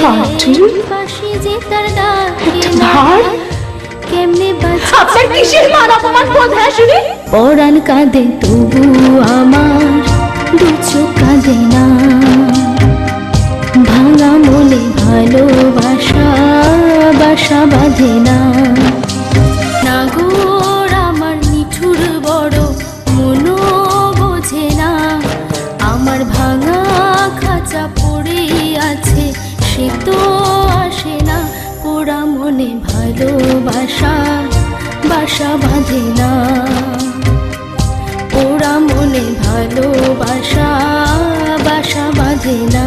খাটুন পাশে যে তার ডাকে না কেমনে আপনার কিসের মান অপমান বোধ হয় শুনি পরাণ কাঁদে তবু আমার দু চোখ কাঁদে না। ভাঙা মনে ভালোবাসা বাসা বাঁধে না। নাগর আমার নিঠুর বড় মনো বোঝে না। আমার ভাঙা খাঁচা পড়ে আছে সে তো আসে না পোড়া মনে ভালোবাসা বাসা বাঁধে না। ওরা মনে ভালোবাসা বাসা বাঁধে না।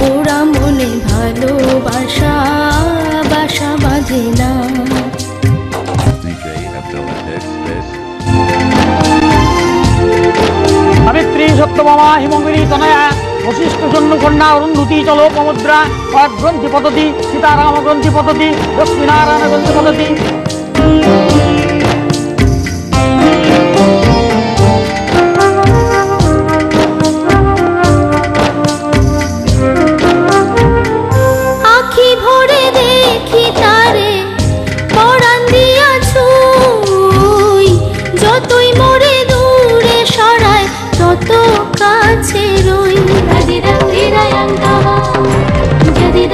ওরা মনে ভালোবাসা বাসা বাঁধে না. সাবিত্রী সত্যভামা হিমগিরি তনয়া। বশিষ্ঠ জন্য কন্যা অরুন্ধতি চল কয়েক গ্রন্থি পদ্ধতি সীতারাম গ্রন্থি পদ্ধতি লক্ষ্মীনারায়ণ গ্রন্থি পদ্ধতি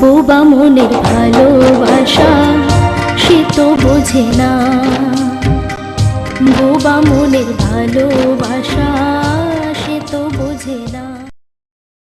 বোবা মনের ভালোবাসা সে তো বোঝে না। বোবা মনের ভালোবাসা সে তো বোঝে না।